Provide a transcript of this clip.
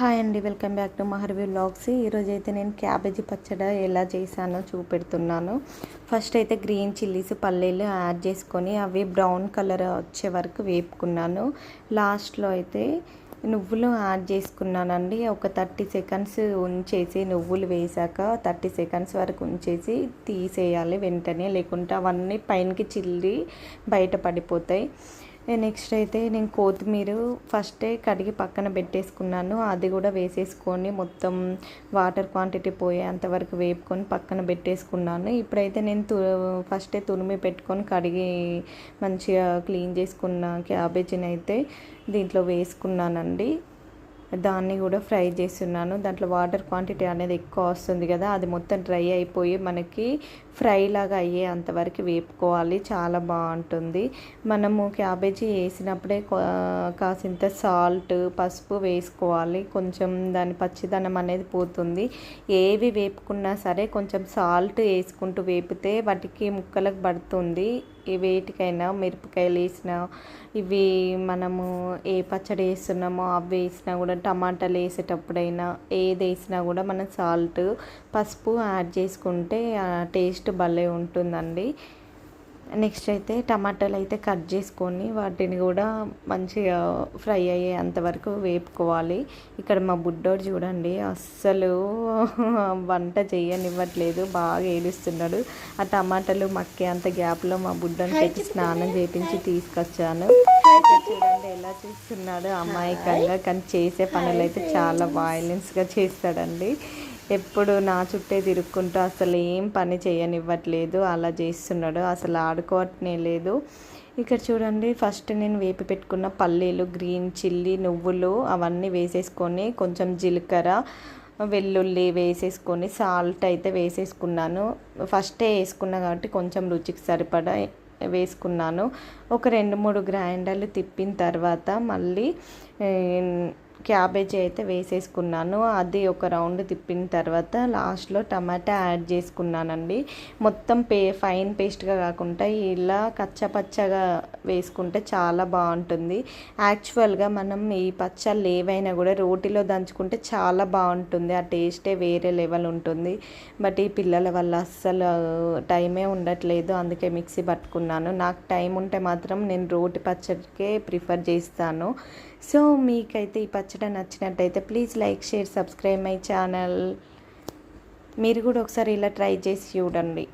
Hi అండి welcome back to Maharvi blogs ఈరోజు అయితే నేను క్యాబేజీ పచ్చడి ఎలా చేశానో చూపెడుతున్నాను. ఫస్ట్ అయితే గ్రీన్ చిల్లీస్ పల్లీలు యాడ్ చేసుకొని అవి బ్రౌన్ కలర్ వచ్చే వరకు వేపుకున్నాను. లాస్ట్లో అయితే నువ్వులు యాడ్ చేసుకున్నానండి. ఒక థర్టీ సెకండ్స్ ఉంచేసి నువ్వులు వేసాక థర్టీ సెకండ్స్ వరకు ఉంచేసి తీసేయాలి వెంటనే లేకుంటే అవన్నీ పైనకి చిల్లి బయట పడిపోతాయి. నెక్స్ట్ అయితే నేను కొత్తిమీర ఫస్టే కడిగి పక్కన పెట్టేసుకున్నాను. అది కూడా వేసేసుకొని మొత్తం వాటర్ క్వాంటిటీ పోయేంత వరకు వేపుకొని పక్కన పెట్టేసుకున్నాను. ఇప్పుడైతే నేను తు ఫస్టే తురిమి పెట్టుకొని కడిగి మంచిగా క్లీన్ చేసుకున్న క్యాబేజీని అయితే దీంట్లో వేసుకున్నానండి. దాన్ని కూడా ఫ్రై చేస్తున్నాను. దాంట్లో వాటర్ క్వాంటిటీ అనేది ఎక్కువ వస్తుంది కదా అది మొత్తం డ్రై అయిపోయి మనకి ఫ్రై లాగా అయ్యే అంతవరకు వేపుకోవాలి. చాలా బాగుంటుంది. మనము క్యాబేజీ వేసినప్పుడే కాసింత సాల్ట్ పసుపు వేసుకోవాలి. కొంచెం దాని పచ్చిదనం అనేది పోతుంది. ఏవి వేపుకున్నా సరే కొంచెం సాల్ట్ వేసుకుంటూ వేపితే వాటికి ముక్కలకు పడుతుంది. వేటికైనా మిరపకాయలు వేసినా ఇవి మనము ఏ పచ్చడి వేస్తున్నామో అవి వేసినా కూడా టమాటాలు వేసేటప్పుడైనా ఏది వేసినా కూడా మనం సాల్ట్ పసుపు యాడ్ చేసుకుంటే టేస్ట్ భలే ఉంటుందండి. నెక్స్ట్ అయితే టమాటాలు అయితే కట్ చేసుకొని వాటిని కూడా మంచిగా ఫ్రై అయ్యే అంతవరకు వేపుకోవాలి. ఇక్కడ మా బుడ్డోడు చూడండి అస్సలు వంట చేయనివ్వట్లేదు బాగా ఏడుస్తున్నాడు. ఆ టమాటాలు మక్కే అంత గ్యాప్లో మా బుడ్డని పెట్టి స్నానం చేపించి తీసుకొచ్చాను. చూడండి ఎలా చేస్తున్నాడు అమాయకంగా కానీ చేసే పనులు అయితే చాలా వైలెన్స్గా చేస్తాడండి. ఎప్పుడు నా చుట్టే తిరుక్కుంటూ అసలు ఏం పని చేయనివ్వట్లేదు అలా చేస్తున్నాడు అసలు ఆడుకోవటనే లేదు. ఇక్కడ చూడండి ఫస్ట్ నేను వేపి పెట్టుకున్న పల్లీలు గ్రీన్ చిల్లీ నువ్వులు అవన్నీ వేసేసుకొని కొంచెం జీలకర్ర వెల్లుల్లి వేసేసుకొని సాల్ట్ అయితే వేసేసుకున్నాను. ఫస్టే వేసుకున్నా కాబట్టి కొంచెం రుచికి సరిపడా వేసుకున్నాను. ఒక రెండు మూడు గ్రైండర్లు తిప్పిన తర్వాత మళ్ళీ క్యాబేజీ అయితే వేసేసుకున్నాను. అది ఒక రౌండ్ తిప్పిన తర్వాత లాస్ట్లో టమాటా యాడ్ చేసుకున్నానండి. మొత్తం పే ఫైన్ పేస్ట్గా కాకుండా ఇలా కచ్చపచ్చగా వేసుకుంటే చాలా బాగుంటుంది. యాక్చువల్గా మనం ఈ పచ్చళ్ళు ఏవైనా కూడా రోటిలో దంచుకుంటే చాలా బాగుంటుంది. ఆ టేస్టే వేరే లెవెల్ ఉంటుంది. బట్ ఈ పిల్లల వల్ల అస్సలు టైమే ఉండట్లేదు. అందుకే మిక్సీ పట్టుకున్నాను. నాకు టైం ఉంటే మాత్రం నేను రోటి పచ్చడికే ప్రిఫర్ చేస్తాను. సో మీకైతే ఈ పచ్చడి నచ్చినట్టయితే please like share subscribe my channel మీరు కూడా ఒకసారి ఇలా ట్రై చేసి చూడండి.